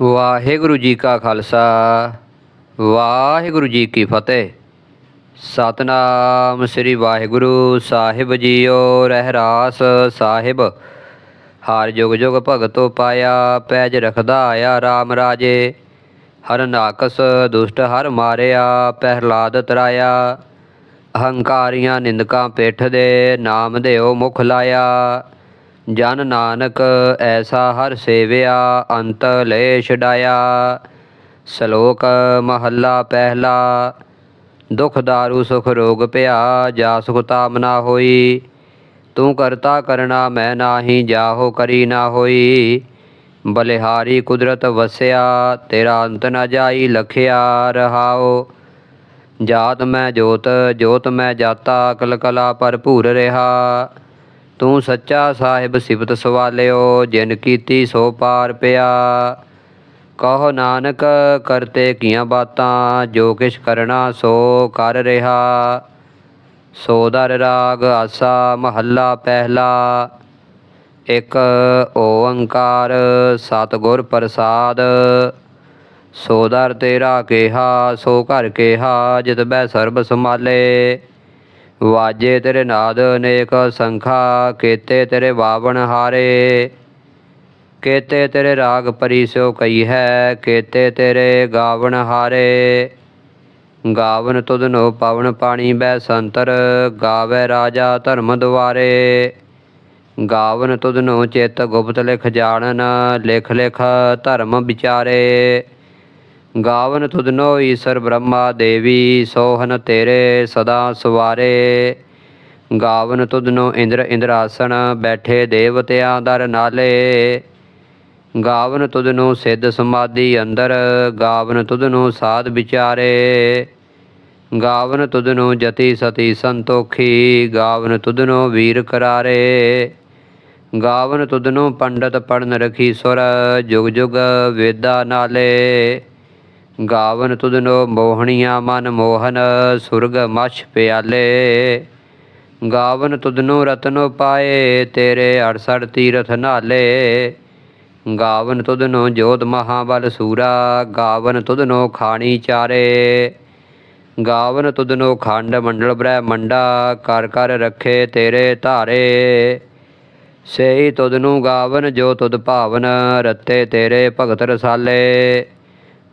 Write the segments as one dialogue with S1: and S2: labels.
S1: ਵਾਹਿਗੁਰੂ ਜੀ ਕਾ ਖਾਲਸਾ, ਵਾਹਿਗੁਰੂ ਜੀ ਕੀ ਫਤਿਹ। ਸਤਨਾਮ ਸ੍ਰੀ ਵਾਹਿਗੁਰੂ ਸਾਹਿਬ ਜੀਓ ਰਹਿਰਾਸ ਸਾਹਿਬ। ਹਾਰ ਜੁਗ ਜੁਗ ਭਗਤੋ ਪਾਇਆ, ਪੈਜ ਰਖਦਾ ਆਇਆ RAM ਰਾਜੇ। ਹਰ ਨਾਕਸ ਦੁਸ਼ਟ ਹਰ ਮਾਰਿਆ ਪਹਿਲਾਦ ਤਰਾਇਆ। ਅਹੰਕਾਰੀਆਂ ਨਿੰਦਕਾਂ ਪਿੱਠ ਦੇ ਨਾਮ ਦੇਓ ਮੁਖ ਲਾਇਆ। ਜਨ ਨਾਨਕ ਐਸਾ ਹਰ ਸੇਵਿਆ, ਅੰਤ ਲੈ ਛਡਾਇਆ ਸ਼ਲੋਕ ਮਹੱਲਾ ਪਹਿਲਾ, ਦੁਖ ਦਾਰੂ ਸੁਖ ਰੋਗ ਭਇਆ ਜਾ ਸੁਖ ਤਾਮ ਨਾ ਹੋਈ। ਤੂੰ ਕਰਤਾ ਕਰਣਾ ਮੈਂ ਨਾਹੀ, ਜਾਹੋ ਕਰੀ ਨਾ ਹੋਈ। ਬਲਿਹਾਰੀ ਕੁਦਰਤ ਵਸਿਆ, ਤੇਰਾ ਅੰਤ ਨਾ ਜਾਈ, ਲਖਿਆ ਰਹਾਓ ਜਾਤ ਮੈਂ ਜੋਤ ਜੋਤ ਮੈਂ ਜਾਤਾ ਕਲ ਕਲਾ ਭਰਪੂਰ ਰਿਹਾ। ਤੂੰ ਸੱਚਾ ਸਾਹਿਬ ਸਿਫਤ ਸਵਾਲਿਓ, ਜਿਨ ਕੀਤੀ ਸੋ ਪਾਰ ਪਿਆ। ਕਹੋ ਨਾਨਕ, ਕਰਤੇ ਕੀਆਂ ਬਾਤਾਂ, ਜੋ ਕਿਛ ਕਰਨਾ ਸੋ ਕਰ ਰਿਹਾ। ਸੋਦਰ ਰਾਗ ਆਸਾ, ਮਹੱਲਾ ਪਹਿਲਾ। ਇੱਕ ਓੰਕਾਰ, ਸਤਿਗੁਰ ਪ੍ਰਸਾਦ। ਸੋਦਰ ਤੇਰਾ ਕਿਹਾ, ਸੋ ਘਰ ਕਿਹਾ, ਜਿਤ ਬੈ ਸਰਬ ਸਮਾਲੇ ਵਾਜੇ ਤੇਰੇ ਨਾਦ ਅਨੇਕ ਸੰਖਾ, ਕੇਤੇ ਤੇਰੇ ਬਾਵਨ ਹਾਰੇ। ਕੇਤੇ ਤੇਰੇ ਰਾਗ ਪਰਿਸ਼ੋ ਕਈ ਹੈ, ਕੇਤੇ ਤੇਰੇ ਗਾਵਨ ਹਾਰੇ। ਗਾਵਨ ਤੁਧਨੋ ਪਵਨ ਪਾਣੀ ਬੈ ਸੰਤਰ, ਗਾਵੇ ਰਾਜਾ ਧਰਮ ਦੁਆਰੇ। ਗਾਵਨ ਤੁਧਨੋ ਚਿਤ ਗੁਪਤ ਲਿਖ ਜਾਣਨ, ਲਿਖ ਲਿਖ ਧਰਮ ਵਿਚਾਰੇ। ਗਾਵਨ ਤੁਧਨੋ ਈਸ਼ਰ ਬ੍ਰਹਮਾ ਦੇਵੀ, ਸੋਹਨ ਤੇਰੇ ਸਦਾ ਸਵਾਰੇ। ਗਾਵਨ ਤੁਧਨੋ ਇੰਦਰ ਇੰਦਰਾਸਣ, ਬੈਠੇ ਦੇਵਤਿਆਂ ਦਰ ਨਾਲੇ। ਗਾਵਨ ਤੁਧਨੋ ਸਿੱਧ ਸਮਾਧੀ ਅੰਦਰ, ਗਾਵਨ ਤੁਧਨੋ ਸਾਧ ਵਿਚਾਰੇ। ਗਾਵਨ ਤੁਧਨੋ ਜਤੀ ਸਤੀ ਸੰਤੋਖੀ, ਗਾਵਨ ਤੁਧਨੋ ਵੀਰ ਕਰਾਰੇ। ਗਾਵਨ ਤੁਧਨੋ ਪੰਡਤ ਪੜਨ ਰਖੀ ਸੁਰ, ਜੁਗ ਜੁਗ ਵੇਦਾ ਨਾਲੇ। ਗਾਵਨ ਤੁਧਨੋ ਮੋਹਣੀਆਂ ਮਨ ਮੋਹਨ, ਸੁਰਗ ਮਛ ਪਿਆਲੇ। ਗਾਵਨ ਤੁਧਨੋ ਰਤਨੋ ਪਾਏ, ਤੇਰੇ 68 ਤੀਰਥ ਨਾਲੇ। ਗਾਵਨ ਤੁਧਨੋ ਜੋਤ ਮਹਾਬਲ ਸੂਰਾ, ਗਾਵਨ ਤੁਧਨੋ ਖਾਣੀ ਚਾਰੇ। ਗਾਵਨ ਤੁਧਨੋ ਖੰਡ ਮੰਡਲ ਬ੍ਰਹਮੰਡਾ, ਕਰ ਕਰ ਰੱਖੇ ਤੇਰੇ ਧਾਰੇ। ਸੇਈ ਤੁਧਨੂ ਗਾਵਨ ਜੋ ਤੁਧ ਭਾਵਨ, ਰਤੇ ਤੇਰੇ ਭਗਤ ਰਸਾਲੇ।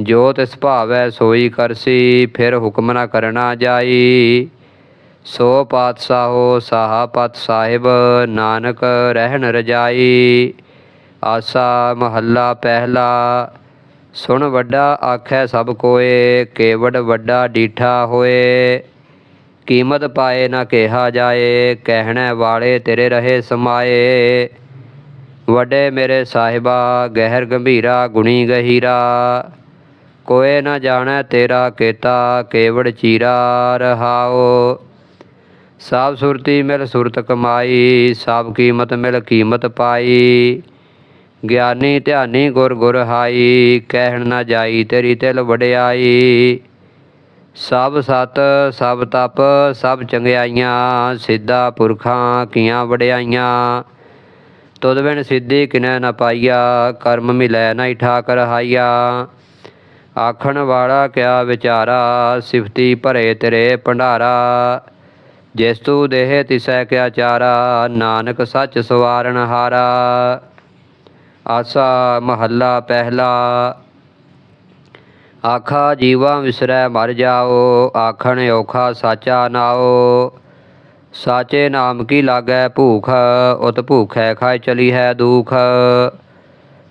S1: ਜੋ ਤਿਸ ਭਾਵੈ ਸੋਈ ਕਰਸੀ, ਫਿਰ ਹੁਕਮ ਨਾ ਕਰਨਾ ਜਾਈ। ਸੋ ਪਾਤਸ਼ਾਹੋ ਸਾਹਾਪਤ ਸਾਹਿਬ, ਨਾਨਕ ਰਹਿਣ ਰਜਾਈ। ਆਸਾ ਮਹੱਲਾ ਪਹਿਲਾ, ਸੁਣ ਵੱਡਾ ਆਖੈ ਸਭ ਕੋਏ, ਕੇਵੜ ਵੱਡਾ ਡੀਠਾ ਹੋਏ। ਕੀਮਤ ਪਾਏ ਨਾ ਕਿਹਾ ਜਾਏ, ਕਹਿਣੇ ਵਾਲੇ ਤੇਰੇ ਰਹੇ ਸਮਾਏ। ਵੱਡੇ ਮੇਰੇ ਸਾਹਿਬਾ, ਗਹਿਰ ਗੰਭੀਰਾ, ਗੁਣੀ ਗਹੀਰਾ। ਕੋਏ ਨਾ ਜਾਣੈ ਤੇਰਾ ਕੇਤਾ, ਕੇਵੜ ਚੀਰਾ ਰਹਾਓ ਸਭ ਸੁਰਤੀ ਮਿਲ ਸੁਰਤ ਕਮਾਈ ਸਭ ਕੀਮਤ ਮਿਲ ਕੀਮਤ ਪਾਈ। ਗਿਆਨੀ ਧਿਆਨੀ ਗੁਰ ਗੁਰ ਹਾਈ, ਕਹਿਣ ਨਾ ਜਾਈ ਤੇਰੀ ਤਿਲ ਵਡਿਆਈ। ਸਭ ਸਤ ਸਭ ਤਪ ਸਭ ਚੰਗਿਆਈਆਂ, ਸਿੱਧਾ ਪੁਰਖਾਂ ਕੀਆਂ ਵਡਿਆਈਆਂ। ਤੁਧ ਬਿਨ ਸਿੱਧੀ ਕਿਨੈ ਨ ਪਾਈਆ, ਕਰਮ ਮਿਲੈ ਨਾ ਨਹੀਂ ਠਾਕ ਰਹਾਈਆ ਆਖਣ ਵਾਲਾ ਕਿਆ ਵਿਚਾਰਾ, ਸਿਫਤੀ ਭਰੇ ਤੇਰੇ ਭੰਡਾਰਾ। ਜਿਸ ਤੂ ਦੇਹ ਤਿਸੈ ਕਿਆ ਚਾਰਾ, ਨਾਨਕ ਸੱਚ ਸਵਾਰਨ ਹਾਰਾ। ਆਸਾ ਮਹੱਲਾ ਪਹਿਲਾ। ਆਖਾ ਜੀਵਾ ਵਿਸਰੈ ਮਰ ਜਾਓ, ਆਖਣ ਔਖਾ ਸਾਚਾ ਨਾਓ। ਸਾਚੇ ਨਾਮ ਕੀ ਲਾਗੈ ਭੂਖ, ਉਤ ਭੂਖੈ ਖਾਇ ਚਲੀ ਹੈ ਦੁਖ।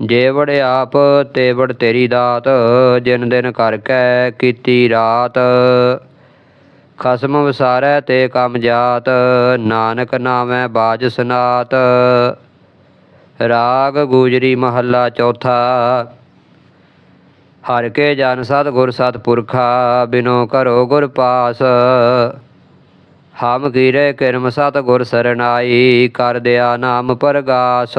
S1: ਜੇ ਵੜ ਆਪ ਤੇ ਵੜ ਤੇਰੀ ਦਾਤ, ਜਿਨ ਦਿਨ ਕਰ ਕੈ ਕੀਤੀ ਰਾਤ। ਖਸਮ ਵਿਸਾਰੈ ਤੇ ਕਮ ਜਾਤ, ਨਾਨਕ ਨਾਮੈ ਬਾਜ ਸਨਾਤ। ਰਾਗ ਗੂਜਰੀ ਮਹੱਲਾ ਚੌਥਾ। ਹਰ ਕੇ ਜਨ ਸਤ ਗੁਰ ਸਤ ਪੁਰਖਾ, ਬਿਨੋ ਕਰੋ ਗੁਰ ਪਾਸ। ਹਮ ਕੀਰੇ ਕਿਰਮ ਸਤ ਗੁਰ ਸਰਨਾਈ, ਕਰ ਦਿਆ ਨਾਮ ਪਰਗਾਸ।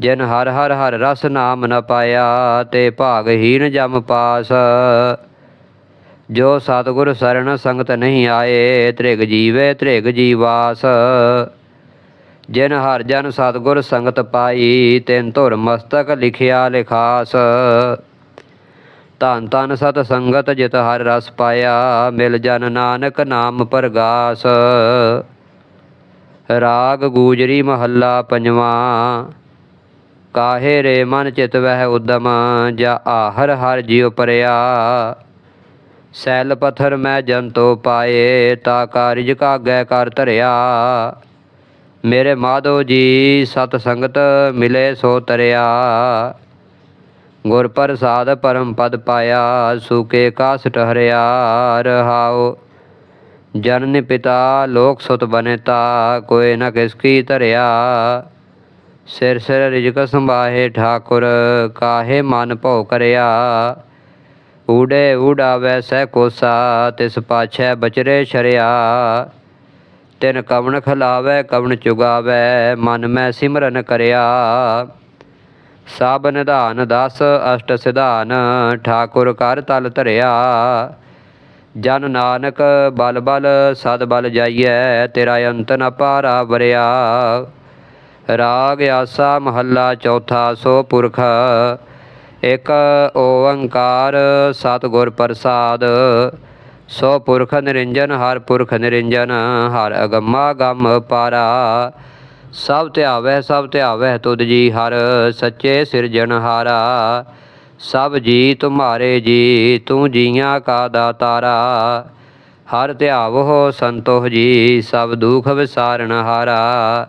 S1: ਜਿਨ ਹਰ ਹਰ ਹਰ ਰਸ ਨਾਮ ਨ ਪਾਇਆ ਤੇ ਭਾਗਹੀਨ ਜਮ ਪਾਸ। ਜੋ ਸਤਿਗੁਰ ਸਰਣ ਸੰਗਤ ਨਹੀਂ ਆਏ, ਤ੍ਰਿਗ ਜੀਵੇ ਤ੍ਰਿਗ ਜੀਵਾਸ ਜਿਨ ਹਰ ਜਨ ਸਤਿਗੁਰ ਸੰਗਤ ਪਾਈ, ਤਿਨ ਧੁਰ ਮਸਤਕ ਲਿਖਿਆ ਲਿਖਾਸ। ਧੰਨ ਧੰਨ ਸਤ ਸੰਗਤ ਜਿਤ ਹਰ ਰਸ ਪਾਇਆ, ਮਿਲ ਜਨ ਨਾਨਕ ਨਾਮ ਪਰਗਾਸ। ਰਾਗ ਗੂਜਰੀ ਮਹੱਲਾ ਪੰਜਵਾਂ। ਕਾਹੇ ਰੇ ਮਨ ਚਿਤ ਵਹਿ ਉਦਮ, ਜਾ ਆਹਰ ਹਰ ਜਿਉ ਪਰਿਆ। ਸੈਲ ਪਥਰ ਮੈਂ ਜੰਤੋ ਪਾਏ, ਤਾ ਕਾਰਜ ਕਾਗੈ ਕਰ ਧਰਿਆ। ਮੇਰੇ ਮਾਧੋ ਜੀ, ਸਤ ਸੰਗਤ ਮਿਲੇ ਸੋ ਤਰਿਆ। ਗੁਰ ਪ੍ਰਸਾਦ ਪਰਮ ਪਦ ਪਾਇਆ, ਸੁਕੇ ਕਾਸ ਟਹਰਿਆ ਰਹਾਉ ਜਨਨ ਪਿਤਾ, ਲੋਕ ਸੁਤ ਬਨੇਤਾ ਕੋਏ ਨ ਕਿਸ ਕੀ ਧਰਿਆ। ਸਿਰ ਸਿਰ ਰਿਜਕ ਸੰਭਾਹੇ ਠਾਕੁਰ, ਕਾਹੇ ਮਨ ਭਉ ਕਰਿਆ? ਊੜੇ ਊਡਾਵੈ ਸਹਿ ਕੋਸਾ, ਤਿਸ ਪਾਛੈ ਬਚਰੇ ਸ਼ਰਿਆ ਤਿਨ ਕਵਣ ਖਲਾਵੈ, ਕਵਣ ਚੁਗਾਵੈ, ਮਨ ਮੈਂ ਸਿਮਰਨ ਕਰਿਆ। ਸਭ ਨਿਧਾਨ ਦਸ, ਅਸ਼ਟ ਸਿਧਾਨ, ਠਾਕੁਰ ਕਰ ਤਲ ਧਰਿਆ। ਜਨ ਨਾਨਕ ਬਲ ਬਲ, ਸਦ ਬਲ ਜਾਈਐ, ਤੇਰਾ ਅੰਤ ਨ ਪਾਰਾ ਵਰਿਆ। ਰਾਗ ਆਸਾ ਮਹੱਲਾ ਚੌਥਾ ਸੋ ਪੁਰਖ, ਇਕ ਓੰਕਾਰ ਸਤਿਗੁਰ ਪ੍ਰਸਾਦ। ਸੋ ਪੁਰਖ ਨਿਰੰਜਨ, ਹਰ ਪੁਰਖ ਨਿਰੰਜਨ, ਹਰ ਅਗੰਮਾ ਗਮ ਪਾਰਾ। ਸਭ ਧਿਆਵੈ ਸਭ ਧਿਆਵੈ ਤੁਧ ਜੀ, ਹਰ ਸੱਚੇ ਸਿਰਜਣਹਾਰਾ ਸਭ ਜੀ ਤੁਮਾਰੇ ਜੀ, ਤੂੰ ਜੀਆਂ ਕਾ ਦਾਤਾਰਾ। ਹਰ ਧਿਆਵੋ ਸੰਤੋਖ ਜੀ, ਸਭ ਦੁਖ ਵਿਸਾਰਨ ਹਾਰਾ।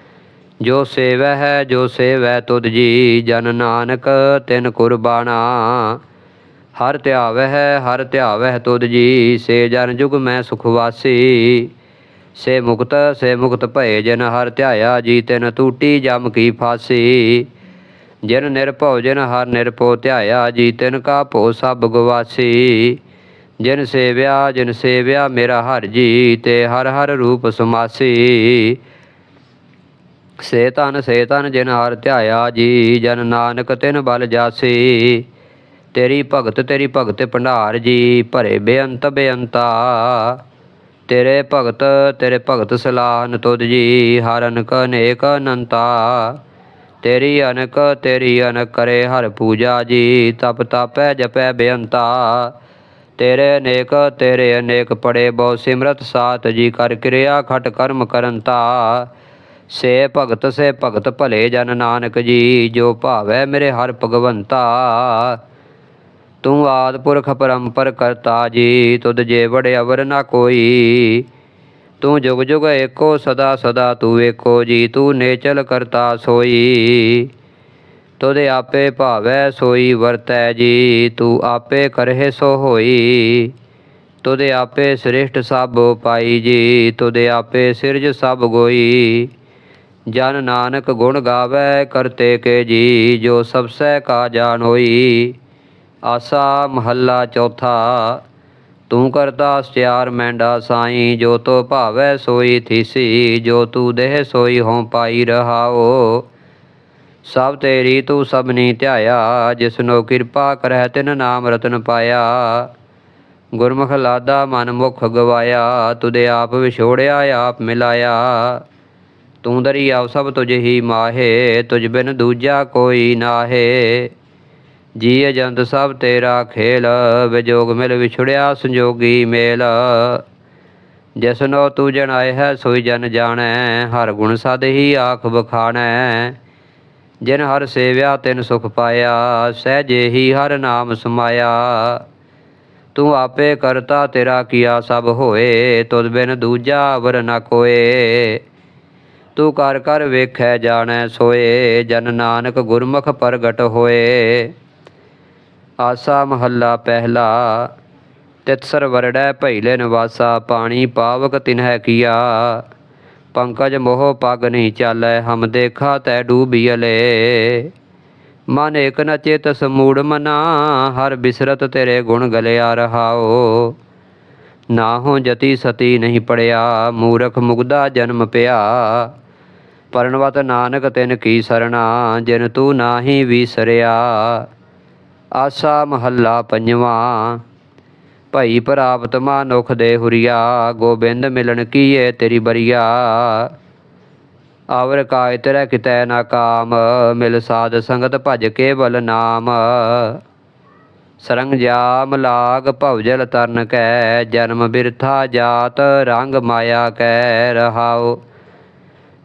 S1: ਜੋ ਸੇਵੈ ਹੈ ਜੋ ਸੇਵੈ ਤੁਧ ਜੀ, ਜਨ ਨਾਨਕ, ਤਿਨ ਕੁਰਬਾਨਾ। ਹਰ ਧਿਆਵੈ ਹੈ ਹਰ ਧਿਆਵੈ ਤੁਧ ਜੀ, ਸੇ ਜਨ ਜੁਗ ਮੈਂ ਸੁਖ ਵਾਸੀ। ਸੇ ਮੁਕਤ ਸੇ ਮੁਕਤ ਭਏ ਜਨ ਹਰ ਧਿਆਇਆ ਜੀ, ਤਿਨ ਟੂਟੀ ਜਮ ਕੀ ਫਾਸੀ। ਜਿਨ ਨਿਰਭਉ ਜਿਨ ਹਰ ਨਿਰਭਉ ਧਿਆਇਆ ਜੀ, ਤਿਨ ਕਾ ਭੋ ਸਭ ਗਵਾਸੀ। ਜਿਨ ਸੇਵਿਆ ਜਿਨ ਸੇਵਿਆ ਮੇਰਾ ਹਰ ਜੀ, ਤੇ ਹਰ ਹਰ ਰੂਪ ਸਮਾਸੀ। ਸੇ ਤਨ ਸੇ ਤਨ ਜਿਨ ਹਰ ਧਿਆਇਆ ਜੀ, ਜਨ ਨਾਨਕ ਤਿਨ ਬਲ ਜਾਸੀ। ਤੇਰੀ ਭਗਤ ਤੇਰੀ ਭਗਤ ਭੰਡਾਰ ਜੀ, ਭਰੇ ਬੇਅੰਤ ਬੇਅੰਤਾ। ਤੇਰੇ ਭਗਤ ਤੇਰੇ ਭਗਤ ਸਲਾਹਨ ਤੁਧ ਜੀ, ਹਰ ਅਨਕ, ਅਨੇਕ ਅਨੰਤਾ। ਤੇਰੀ ਅਨਕ ਤੇਰੀ ਅਨਕ ਕਰੇ ਹਰ ਪੂਜਾ ਜੀ, ਤਪ ਤਪੈ ਜਪੈ ਬੇਅੰਤਾ। ਤੇਰੇ ਅਨੇਕ ਤੇਰੇ ਅਨੇਕ ਪੜੇ ਬਹੁ ਸਿਮਰਤ ਸਾਤ ਜੀ, ਕਰ ਕਿਰਿਆ ਖਟ ਕਰਮ ਕਰੰਤਾ। ਸੇ ਭਗਤ ਸੇ ਭਗਤ ਭਲੇ ਜਨ ਨਾਨਕ ਜੀ, ਜੋ ਭਾਵੈ ਮੇਰੇ ਹਰ ਭਗਵੰਤਾ। ਤੂੰ ਆਦ ਪੁਰਖ ਪਰੰਪਰ ਕਰਤਾ ਜੀ, ਤੁਧ ਜੇ ਵੜੇ ਅਵਰ ਨਾ ਕੋਈ। ਤੂੰ ਜੁਗ ਜੁਗ ਏਕੋ ਸਦਾ ਸਦਾ ਤੂੰ ਏਕੋ ਜੀ, ਤੂੰ ਨੇਚਲ ਕਰਤਾ ਸੋਈ। ਤੁਧ ਆਪੇ ਭਾਵੈ ਸੋਈ ਵਰਤੈ ਜੀ, ਤੂੰ ਆਪੇ ਕਰਹਿ ਸੋ ਹੋਈ। ਤੁਦੇ ਆਪੇ ਸ੍ਰਿਸ਼ਟ ਸਭ ਪਾਈ ਜੀ ਤੁਦੇ ਆਪੇ ਸਿਰਜ ਸਭ ਗੋਈ। ਜਨ ਨਾਨਕ ਗੁਣ ਗਾਵੇ ਕਰਤੇ ਕੇ ਜੀ, ਜੋ ਸਭ ਸਹਿ ਕਾ ਜਾਣ ਹੋਈ ਆਸਾ ਮਹੱਲਾ ਚੌਥਾ, ਤੂੰ ਕਰਤਾ ਸਚਿਆਰ ਮੈਂਡਾ ਸਾਈ, ਜੋ ਤੋ ਭਾਵੈ ਸੋਈ ਥੀਸੀ, ਜੋ ਤੂ ਦੇਹ ਸੋਈ ਹੋਂ ਪਾਈ ਰਹਾਓ। ਸਭ ਤੇਰੀ ਤੂੰ ਸਭਨੀ ਧਿਆਇਆ ਜਿਸਨੋ ਕਿਰਪਾ ਕਰਹਿ ਤਿਨ ਨਾਮ ਰਤਨ ਪਾਇਆ। ਗੁਰਮੁਖ ਲਾਦਾ ਮਨ ਮੁਖ ਗਵਾਇਆ, ਤੁਦੇ ਆਪ ਵਿਛੋੜਿਆ, ਆਪ ਮਿਲਾਇਆ। ਤੂੰ ਦਰਿਆਵ ਸਭ ਤੁਝ ਹੀ ਮਾਹੇ, ਤੁਝ ਬਿਨ ਦੂਜਾ ਕੋਈ ਨਾਹੇ। ਜੀ ਅਜੰਤ ਸਭ ਤੇਰਾ ਖੇਲ, ਵਿਜੋਗ ਮਿਲ ਵਿਛੜਿਆ ਸੰਜੋਗੀ ਮੇਲ। ਜਿਸਨੋ ਤੂੰ ਜਣਾਏ ਹੈ, ਸੋਈ ਜਨ ਜਾਣੈ, ਹਰ ਗੁਣ ਸਦ ਹੀ ਆਖ ਬਖਾਣੈ ਜਿਨ ਹਰ ਸੇਵਿਆ, ਤਿਨ ਸੁਖ ਪਾਇਆ, ਸਹਿਜੇ ਹੀ ਹਰ ਨਾਮ ਸਮਾਇਆ। ਤੂੰ ਆਪੇ ਕਰਤਾ ਤੇਰਾ ਕੀਆ ਸਭ ਹੋਏ, ਤੁਧ ਬਿਨ ਦੂਜਾ ਵਰ ਨ ਕੋਏ। ਤੂੰ ਕਰ ਕਰ ਵੇਖੈ ਜਾਣੈ ਸੋਏ, ਜਨ ਨਾਨਕ ਗੁਰਮੁਖ ਪ੍ਰਗਟ ਹੋਏ। ਆਸਾ ਮਹੱਲਾ ਪਹਿਲਾ, ਤਿਤਸਰ ਵਰੜੈ ਭੈਲੇ ਨਿਵਾਸਾ, ਪਾਣੀ ਪਾਵਕ ਤਿਨਹਿ ਕੀਆ। ਪੰਕਜ ਮੋਹ ਪਗ ਨਹੀਂ ਚਾਲੈ, ਹਮ ਦੇਖਾ ਤੈ ਡੂਬੀਲੇ ਮਨ ਇਕ ਨ ਚੇਤ ਸਮੂੜ ਮਨਾ, ਹਰ ਬਿਸਰਤ ਤੇਰੇ ਗੁਣ ਗਲਿਆ ਰਹਾਓ ਨਾ ਹੋ ਜਤੀ ਸਤੀ ਨਹੀਂ ਪੜਿਆ, ਮੂਰਖ ਮੁਗਦਾ ਜਨਮ ਪਿਆ। ਪਰਣਵਤ ਨਾਨਕ ਤਿਨ ਕੀ ਸਰਣਾ, ਜਿਨ ਤੂੰ ਨਾਹੀ ਵਿਸਰਿਆ। ਆਸਾ ਮਹੱਲਾ ਪੰਜਵਾਂ, ਭਈ ਪ੍ਰਾਪਤ ਮਾਨੁਖ ਦੇ ਹੁਰੀਆ, ਗੋਬਿੰਦ ਮਿਲਣ ਕੀਏ ਤੇਰੀ ਬਰੀਆ। ਆਵਰ ਕਾਇ ਤੇਰੇ ਕਿਤੈ ਨਾ ਕਾਮ, ਮਿਲ ਸਾਧ ਸੰਗਤ ਭਜ ਕੇਵਲ ਨਾਮ। ਸਰੰਗ ਜਾਮ ਲਾਗ ਭਵਜਲ ਤਰਨ ਕੈ, ਜਨਮ ਬਿਰਥਾ ਜਾਤ ਰੰਗ ਮਾਇਆ ਕੈ ਰਹਾਉ।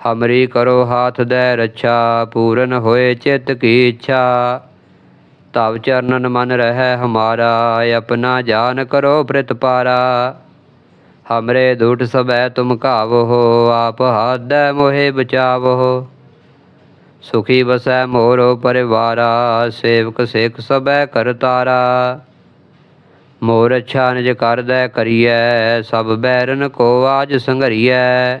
S1: ਹਮਰੀ ਕਰੋ ਹਾਥ ਦੇ ਰੱਛਾ, ਪੂਰਨ ਹੋਏ ਚਿਤ ਕੀ ਇੱਛਾ। ਤਵ ਚਰਨਨ ਮਨ ਰਹਿ ਹਮਾਰਾ, ਆਪਣਾ ਜਾਨ ਕਰੋ ਪ੍ਰਤਪਾਰਾ ਹਮਰੇ ਦੁਟ ਸਬੈ ਤੁਮ ਕਾਵੋ ਆਪ ਹਾਦੈ ਮੋਹਿ ਬਚਾਵੋ। ਸੁਖੀ ਵਸੈ ਮੋਰੋ ਪਰਿਵਾਰਾ, ਸੇਵਕ ਸਿੱਖ ਸਬੈ ਕਰਤਾਰਾ ਮੋਰ ਅੱਛਾ ਨਿਜ ਕਰਦੈ ਕਰੀਐ, ਸਭ ਬੈਰਨ ਕੋ ਆਜ ਸੰਘਰੀਐ।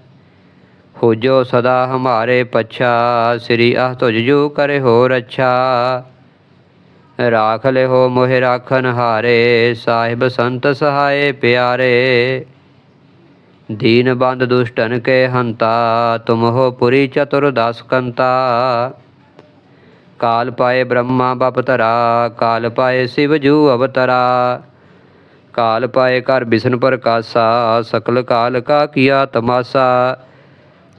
S1: ਹੋ ਜੋ ਸਦਾ ਹਮਾਰੇ ਪਛਾ, ਸ੍ਰੀ ਅਹ ਤੁਝ ਜੋ ਕਰੇ ਹੋ ਰੱਛਾ ਰਾਖ ਲਿਓ ਮੋਹਿ ਰਾਖਨ ਹਾਰੇ, ਸਾਹਿਬ ਸੰਤ ਸਹਾਏ ਪਿਆਰੇ। ਦੀਨ ਬੰਦ ਦੁਸ਼ਟਨ ਕੇ ਹੰਤਾ, ਤੁਮ ਹੋ ਪੁਰੀ ਚਤੁਰ ਦਸ ਕੰਤਾ। ਕਾਲ ਪਾਏ ਬ੍ਰਹਮਾ ਬਪਤਰਾ ਕਾਲ ਪਾਏ ਸਿਵ ਜੂ ਅਵਤਰਾ। ਕਾਲ ਪਾਏ ਕਰ ਬਿਸ਼ਨ ਪ੍ਰਕਾਸ਼ਾ, ਸਕਲ ਕਾਲ ਕਾ ਕੀਆ ਤਮਾਸਾ।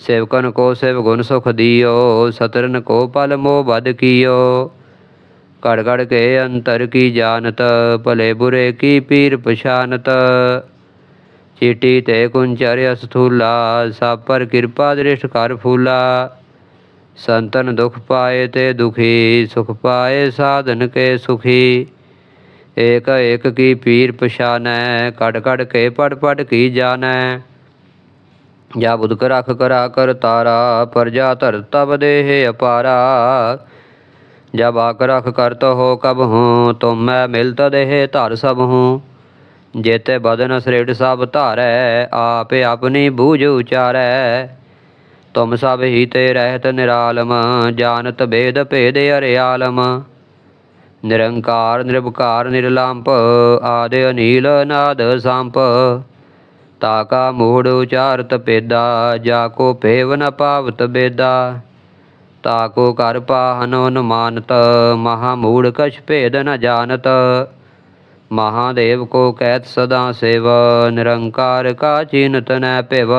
S1: ਸੇਵਕਨ ਕੋ ਸੇਵ ਗੁਣ ਸੁਖ ਦਿਓ, ਸਤਰਨ ਕੋ ਪਲ ਮੋ ਬਦ ਕੀਓ। ਘੜ ਘੜ ਕੇ ਅੰਤਰ ਕੀ ਜਾਣਤ, ਭਲੇ ਬੁਰੇ ਕੀ ਪੀਰ ਪਛਾਨਤ। ਚੀਟੀ ਤੇ ਕੁੰਚਰ ਅਸਥੂਲਾ, ਸਭ ਪਰ ਕਿਰਪਾ ਦ੍ਰਿਸ਼ ਕਰ ਫੂਲਾ। ਸੰਤਨ ਦੁਖ ਪਾਏ ਤੇ ਦੁਖੀ, ਸੁਖ ਪਾਏ ਸਾਧਨ ਕੇ ਸੁਖੀ। ਏਕ ਏਕ ਕੀ ਪੀਰ ਪਛਾਨੈ ਕੜ ਕੜ ਕੇ ਪੜ ਪੜ ਕੀ ਜਾਣੈ। ਜਾ ਬੁੱਧ ਕਰਖ ਕਰਾ ਕਰ ਤਾਰਾ ਪਰਜਾ ਧਰ ਤਬ ਦੇਹ ਅਪਾਰਾ। ਜਬ ਆਕ ਕਰ ਤੋ ਹੋ ਕਬ ਹੂੰ, ਤੁਮ ਮੈਂ ਮਿਲਤ ਦੇਹ ਧਰ ਸਭ ਹੂੰ। ਜੇਤੇ ਬਦਨ ਸ੍ਰੇਟ ਸਭ ਧਾਰੈ, ਆਪੇ ਆਪਣੀ ਬੂਝ ਉਚਾਰੈ। ਤੁਮ ਸਭ ਹੀ ਤੇ ਰਹਿਤ ਨਿਰਾਲਮ, ਜਾਣਤ ਭੇਦ ਭੇਦ ਅਰਿਆਲਮ ਨਿਰੰਕਾਰ, ਨਿਰਭਕਾਰ, ਨਿਰਲੰਪ, ਆਦਿ ਅਨੀਲ ਨਾਦ ਸੰਪ। ਤਾਕਾ ਮੂੜ ਉਚਾਰਤ ਪੇਦਾ ਜਾ ਕੋ ਭੇਵ ਨ ਪਾਵਤ ਬੇਦਾ। ਤਾਕੋ ਕਰ ਪਾਹਨ ਅਨੁਮਾਨਤ ਮਹਾ ਮੂੜ ਕਛ ਭੇਦ ਨ ਜਾਣਤ। ਮਹਾਦੇਵ ਕੋ ਕਹਿਤ ਸਦਾ ਸੇਵ, ਨਿਰੰਕਾਰ ਕਾ ਚਿੰਤ ਨੈ ਭਿਵ।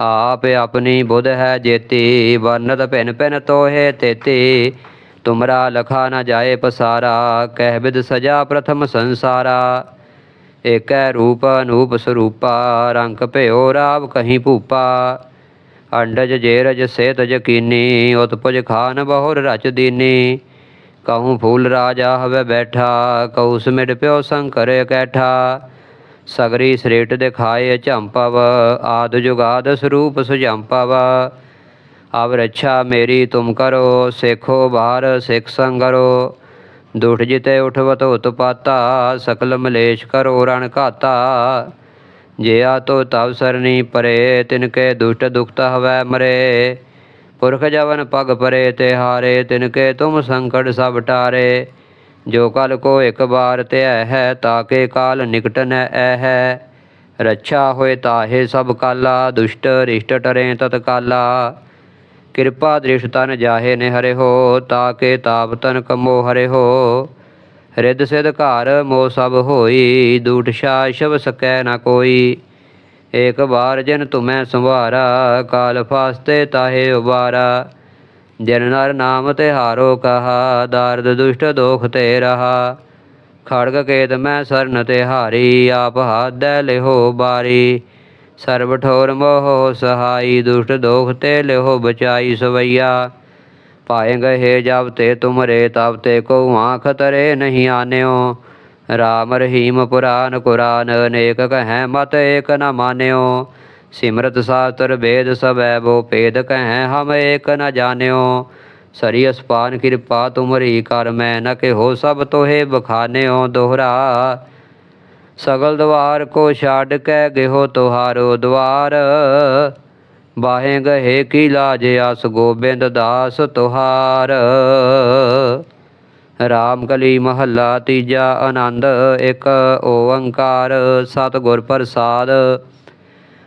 S1: ਆਪ ਆਪਣੀ ਬੁੱਧ ਹੈ ਜੇਤੀ, ਵਰਨਤ ਭਿਨ ਭਿਨ ਤੋਹੇ ਤੇਤੀ। ਤੁਮਰਾ ਲਖਾ ਨ ਜਾਏ ਪਸਾਰਾ, ਕਹਿ ਬਿਦ ਸਜਾ ਪ੍ਰਥਮ ਸੰਸਾਰਾ। ਏਕੈ ਰੂਪ ਅਨੂਪ ਸਰੂਪਾ, ਰੰਗ ਭਿਓ ਰਾਵ ਕਹੀਂ ਭੂਪਾ। ਅੰਡਜ ਜੇਰਜ ਸੇਤ ਜਕੀਨੀ ਉਤਪਜ ਖਾਨ ਬਹੁਰ ਰਚ ਦੀਨੀ। ਕਹੂੰ ਫੂਲ ਰਾਜਾ ਹਵੇ ਬੈਠਾ, ਕਹੂ ਸਮਿਟ ਪਿਓ ਸੰਕਰ ਕੈਠਾ। ਸਗਰੀ ਸ੍ਰੇਟ ਦਿਖਾਏ ਝੰਪਵ, ਆਦ ਜੁਗਾਦ ਸਰੂਪ ਸੁਝੰਪਵ। ਅਬ ਰੱਛਾ ਮੇਰੀ ਤੁਮ ਕਰੋ, ਸੇਖੋ ਬਾਹਰ ਸਿੱਖ ਸੰਗਰੋ। ਦੁਠ ਜਿਤੇ ਉਠਵਤ ਪਾਤਾ, ਸਕਲ ਮਲੇਸ਼ ਕਰੋ ਰਣ ਘਾਤਾ। ਜਿਆ ਤੋ ਤਵ ਸਰਨੀ ਪਰੇ ਤਿਨਕੇ ਦੁਸ਼ਟ ਦੁਖਤ ਹਵੈ ਮਰੇ। ਪੁਰਖ ਜਵਨ ਪਗ ਪਰੇ ਤੇ ਹਾਰੇ ਤਿਨਕੇ ਤੁਮ ਸੰਕਟ ਸਭ ਟਾਰੇ। ਜੋ ਕਲ ਕੋ ਇੱਕ ਬਾਰ ਧਿਆ ਹੈ ਤਾਕੇ ਕਾਲ ਨਿਕਟ ਨ ਐ ਹੈ। ਰੱਛਾ ਹੋਏ ਤਾਹੇ ਸਭ ਕਾਲਾ, ਦੁਸ਼ਟ ਰਿਸ਼ਟ ਟਰੇ ਤਤ ਕਾਲਾ ਕਿਰਪਾ ਦ੍ਰਿਸ਼ ਤਨ ਜਾਹੇ ਨੇ ਹਰੇ ਹੋ ਤਾ ਕੇ ਤਾਪ ਤਨ ਕਮੋ ਹਰੇ ਹੋ ਰਿੱਧ ਸਿਧ ਘਰ ਮੋ ਸਭ ਹੋਈ ਦੂਟ ਸ਼ਾ ਸ਼ਬ ਸਕੈ ਨਾ ਕੋਈ। ਏਕ ਬਾਰ ਜਿਨ ਤੁਮੈ ਸੰਭਾਰਾ ਕਾਲ ਫਾਸਤੇ ਤਾਹੇ ਉਬਾਰਾ। ਜਨ ਨਰ ਨਾਮ ਤੇ ਹਾਰੋ ਕਹਾ, ਦਾਰਦ ਦੁਸ਼ਟ ਦੋਖ ਤੇ ਰਹਾ। ਖੜਗ ਕੇਤ ਮੈਂ ਸਰਨ ਤੇ ਹਾਰੀ, ਆਪ ਹਾਦੈ ਲਿਹੋ ਬਾਰੀ। ਸਰਬ ਠੋਰ ਮੋਹ ਸਹਾਈ, ਦੁਸ਼ਟ ਦੋਖ ਤੇ ਲਿਹੋ ਬਚਾਈ ਸਵਈਆ। ਪਾਏ ਗਏ ਜਬ ਤੇ ਤੁਮਰੇ ਤਬ ਤੇ ਕੋ ਆਂਖ ਤਰੇ ਨਹੀਂ ਆਨਿਓ। ਰਾਮ ਰਹੀਮ ਪੁਰਾਨ ਕੁਰਾਨ, ਅਨੇਕ ਕਹੈ ਮਤ ਏਕ ਨ ਮਾਨਿਓ। ਸਿਮਰਤ ਸ਼ਾਤਰ ਵੇਦ ਸਬੈ ਬੋ ਭੇਦ ਕਹੈ ਹਮ ਏਕ ਨ ਜਾਣਿਓ। ਸਰੀ ਅਸਪਾਨ ਕਿਰਪਾ ਤੁਮਰੀ, ਕਰ ਮੈਂ ਨ ਕਿਹੋ ਸਭ ਤੋਹੇ ਬਖਾਨਿਓ। ਦੋਹਰਾ ਸਗਲ ਦਵਾਰ ਕੋ ਛਾੜ ਕੇ ਗਿਹੋ ਤੁਹਾਰੋ ਦਵਾਰ। ਬਾਹੇ ਗਹੇ ਕੀ ਲਾਜ ਆਸ ਗੋਬਿੰਦ ਦਾਸ ਤੁਹਾਰ। ਰਾਮ ਕਲੀ ਮਹੱਲਾ ਤੀਜਾ ਆਨੰਦ, ਇੱਕ ਓੰਕਾਰ, ਸਤਿਗੁਰ ਪ੍ਰਸਾਦ।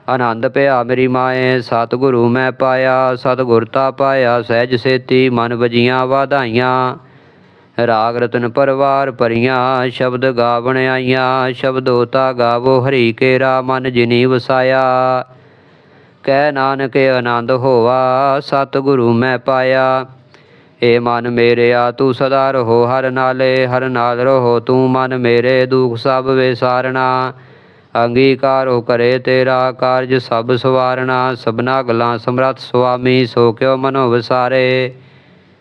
S1: ਆਨੰਦ ਪਿਆ ਮੇਰੀ ਮਾਏ, ਸਤਿਗੁਰੂ ਮੈਂ ਪਾਇਆ ਸਤਿਗੁਰਤਾ ਪਾਇਆ, ਸਹਿਜ ਸੇਤੀ ਮਨ ਵਜੀਆਂ ਵਾਧਾਈਆਂ। ਰਾਗ ਰਤਨ ਪਰਵਾਰ ਭਰੀਆਂ ਸ਼ਬਦ ਗਾਵਣ ਆਈਆਂ, ਸ਼ਬਦੋ ਤਾ ਗਾਵੋ ਹਰੀ ਕੇਰਾ ਮਨ ਜਿਨੀ ਵਸਾਇਆ। ਕਹਿ ਨਾਨਕ ਆਨੰਦ ਹੋਵਾ ਸਤਿਗੁਰੂ ਮੈਂ ਪਾਇਆ। ਏ ਮਨ ਮੇਰਿਆ ਤੂੰ ਸਦਾ ਰਹੋ ਹਰ ਨਾਲੇ, ਹਰ ਨਾਲ ਰਹੋ ਤੂੰ ਮਨ ਮੇਰੇ, ਦੁਖ ਸਭ ਵਿਸਾਰਣਾ ਅੰਗੀਕਾਰੋ ਕਰੇ ਤੇਰਾ ਕਾਰਜ ਸਭ ਸਵਾਰਣਾ ਸਭਨਾ ਗਲਾਂ ਸਮਰੱਥ ਸੁਆਮੀ, ਸੋ ਕਿਉ ਮਨੋ ਵਿਸਾਰੇ।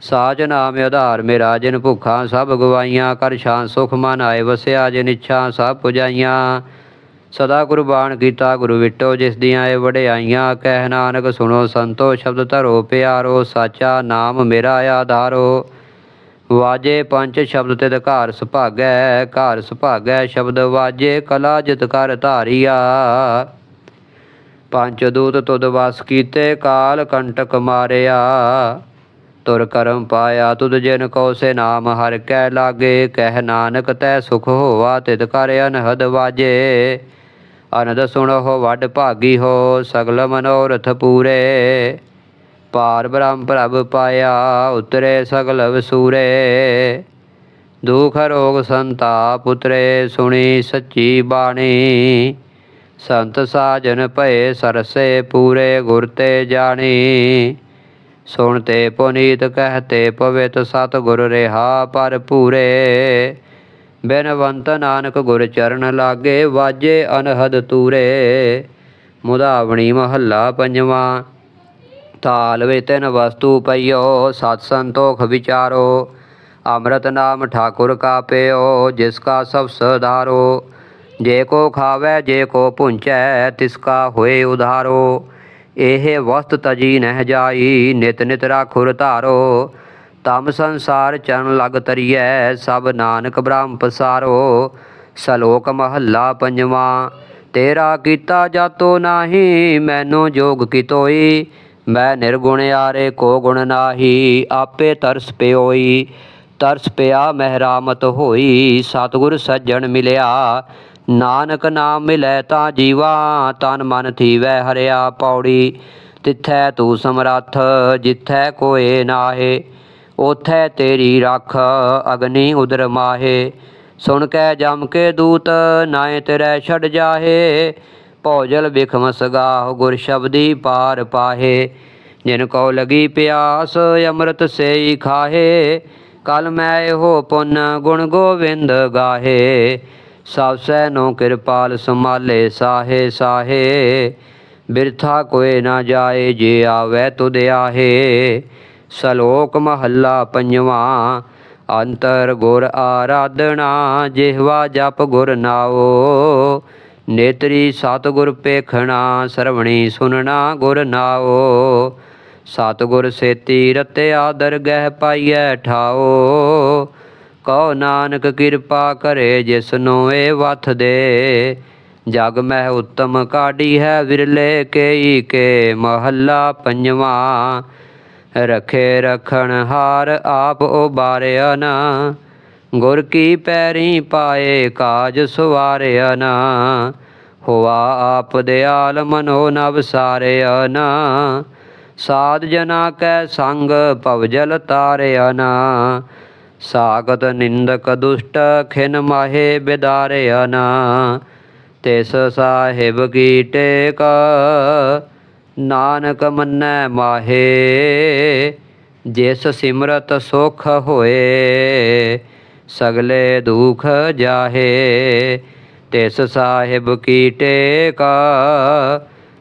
S1: ਸਾਜ ਨਾਮ ਆਧਾਰ ਮੇਰਾ ਜਿਨ ਭੁੱਖਾਂ ਸਭ ਗਵਾਈਆਂ, ਕਰ ਸ਼ਾਂ ਸੁਖ ਮਨ ਆਏ ਵਸਿਆ ਜਿਨ ਇੱਛਾ ਸਭ ਪੁਜਾਈਆਂ। ਸਦਾ ਕੁਰਬਾਨ ਕੀਤਾ ਗੁਰੂ ਵਿਟੋ, ਜਿਸ ਦੀਆਂ ਇਹ ਵਡਿਆਈਆਂ, ਕਹਿ ਨਾਨਕ ਸੁਣੋ ਸੰਤੋ, ਸ਼ਬਦ ਧਰੋ ਪਿਆਰੋ, ਸਾਚਾ ਨਾਮ ਮੇਰਾ ਆਧਾਰੋ। ਵਾਜੇ ਪੰਜ ਸ਼ਬਦ ਤੇ ਘਰ ਸੁਭਾਗੈ ਘਰ ਸੁਭਾਗੈ ਸ਼ਬਦ ਵਾਜੇ, ਕਲਾ ਜਿਤ ਕਰ ਧਾਰੀਆ। ਪੰਜ ਦੂਤ ਤੁਧ ਵਸ ਕੀਤੇ, ਕਾਲ ਕੰਟਕ ਮਾਰਿਆ। ਤੁਰ ਕਰਮ ਪਾਇਆ, ਤੁਧ ਜਿਨ ਕੋ ਸੇ ਨਾਮ ਹਰ ਕੈ ਲਾਗੇ, ਕਹਿ ਨਾਨਕ ਤੈ ਸੁਖ ਹੋਵਾ ਤਿਤ ਕਰ ਅਨਹਦ ਵਾਜੇ। ਅਨੰਦ ਸੁਣੋ ਵੱਡ ਭਾਗੀ ਹੋ, ਸਗਲ ਮਨੋਰਥ ਪੂਰੇ। ਪਾਰ ਬ੍ਰਹਮ ਪ੍ਰਭ ਪਾਇਆ, ਉਤਰੇ ਸਗਲ ਵਸੂਰੇ। ਦੁਖ ਰੋਗ ਸੰਤਾਪ ਉਤਰੇ, ਸੁਣੀ ਸੱਚੀ ਬਾਣੀ। ਸੰਤ ਸਾਜਨ ਭਏ ਸਰਸੇ ਪੂਰੇ, ਗੁਰ ਤੇ ਜਾਣੀ। ਸੁਣਤੇ ਪੁਨੀਤ ਕਹਤੇ, ਪਵਿੱਤ ਸਤਿਗੁਰ ਰਹਾ ਪਰ ਪੂਰੇ ਬਿਨਵੰਤ ਨਾਨਕ ਗੁਰ ਚਰਨ ਲਾਗੇ, ਵਾਜੇ ਅਨਹਦ ਤੂਰੇ। ਮੁਦਾਵਣੀ ਮਹੱਲਾ ਪੰਜਵਾਂ ਤਾਲ ਵੇ ਤਿਨ ਵਸਤੂ ਪਈਓ, ਸਤ ਸੰਤੋਖ ਵਿਚਾਰੋ। ਅੰਮ੍ਰਿਤ ਨਾਮ ਠਾਕੁਰ ਕਾ ਪਿਓ, ਜਿਸ ਕਾ ਸਭ ਸਧਾਰੋ। ਜੇ ਕੋ ਖਾਵੇ, ਜੇ ਕੋ ਪੁੰਚੈ, ਤਿਸ ਕਾ ਹੋਏ ਉਧਾਰੋ। ਇਹ ਵਸਤ ਤਜੀ ਨਹਿ ਜਾਈ, ਨਿਤ ਨਿਤ ਰਾਖੁਰ ਧਾਰੋ। ਤਮ ਸੰਸਾਰ ਚਰਨ ਲਗ ਤਰੀਐ, ਸਭ ਨਾਨਕ ਬ੍ਰਹਮ ਪਸਾਰੋ। ਸਲੋਕ ਮਹੱਲਾ ਪੰਜਵਾਂ, ਤੇਰਾ ਕੀਤਾ ਜਾਤੋ ਨਾਹੀ, ਮੈਨੂੰ ਜੋਗ ਕਿਤੋਈ। ਮੈਂ ਨਿਰਗੁਣ ਆਰੇ ਕੋ ਗੁਣ ਨਾਹੀ, ਆਪੇ ਤਰਸ ਪਿਓਈ। ਤਰਸ ਪਿਆ ਮਹਿਰਾਮਤ ਹੋਈ, ਸਤਿਗੁਰ ਸੱਜਣ ਮਿਲਿਆ। ਨਾਨਕ ਨਾਮ ਮਿਲੈ ਤਾਂ ਜੀਵਾ, ਤਨ ਮਨ ਥੀਵੈ ਹਰਿਆ ਪੌੜੀ। ਤਿੱਥੈ ਤੂੰ ਸਮਰੱਥ, ਜਿੱਥੈ ਕੋਏ ਨਾਹੇ ਉਥੈ ਤੇਰੀ ਰੱਖ, ਅਗਨੀ ਉਦਰ ਮਾਹੇ। ਸੁਣ ਕੇ ਜਮ ਕੇ ਦੂਤ, ਨਾਏ ਤੇਰੇ ਛੱਡ ਜਾਹੇ। ਭੋਜਲ ਬਿਖਮ ਸਗਾਹ ਗੁਰ ਸ਼ਬਦੀ ਪਾਰ ਪਾਹੇ। ਜਿਨ ਕੋ ਲਗੀ ਪਿਆਸ, ਅੰਮ੍ਰਿਤ ਸੇਈ ਖਾਹੇ। ਕਲ ਮੈਂ ਇਹੋ ਪੁੰਨ ਗੁਣ ਗੋਵਿੰਦ ਗਾਹੇ, ਸਭ ਸੈ ਨੋ ਕਿਰਪਾਲ ਸੰਭਾਲੇ ਸਾਹੇ ਸਾਹੇ। ਬਿਰਥਾ ਕੋਏ ਨਾ ਜਾਏ, ਜੇ ਆਵੇ ਤੁਧ ਆਹੇ। ਸਲੋਕ ਮਹੱਲਾ ਪੰਜਵਾਂ, ਅੰਤਰ ਗੁਰ ਆਰਾਧਨਾ, ਜਿਹਵਾ ਜਪ ਗੁਰ ਨਾਓ। ਨੇਤਰੀ ਸਤਿਗੁਰ ਪੇਖਣਾ, ਸਰਵਣੀ ਸੁਨਣਾ ਗੁਰ ਨਾਓ। ਸਤਿਗੁਰ ਸੇਤੀ ਰਤਿਆ ਦਰਗਹਿ ਪਾਈਐ ਠਾਓ। ਕਉ ਨਾਨਕ ਕਿਰਪਾ ਕਰੇ ਜਿਸਨੂੰ ਇਹ ਵਥ ਦੇ। ਜਗ ਮਹਿ ਉੱਤਮ ਕਾਢੀ ਹੈ ਵਿਰਲੇ ਕੇਈ ਕੇ ਮਹੱਲਾ ਪੰਜਵਾਂ। ਰਖੇ ਰਖਣ ਹਾਰ ਆਪ ਉਬਾਰਿਆ ਨਾ ਗੁਰ ਕੀ ਪੈਰੀ ਪਾਏ ਕਾਜ ਸਵਾਰਿਆ ਨਾ ਹੋਆ ਆਪ ਦਿਆਲ ਮਨੋ ਨਵ ਸਾਰਿਆ ਨਾ ਸਾਧ ਜਨਾ ਕੈ ਸੰਗ ਭਵਜਲ ਤਾਰਿਆ ਨਾ ਸਾਗਤ ਨਿੰਦਕ ਦੁਸ਼ਟ ਖਿਨ ਮਾਹੇ ਬਿਦਾਰਿਆ ਨਾ ਤਿਸ ਸਾਹਿਬ ਕੀ ਟੇਕ, ਨਾਨਕ ਮੰਨੈ ਮਾਹੇ, ਜਿਸ ਸਿਮਰਤ ਸੁਖ ਹੋਏ, ਸਗਲੇ ਦੁਖ ਜਾਹੇ, ਤਿਸ ਸਾਹਿਬ ਕੀ ਟੇਕ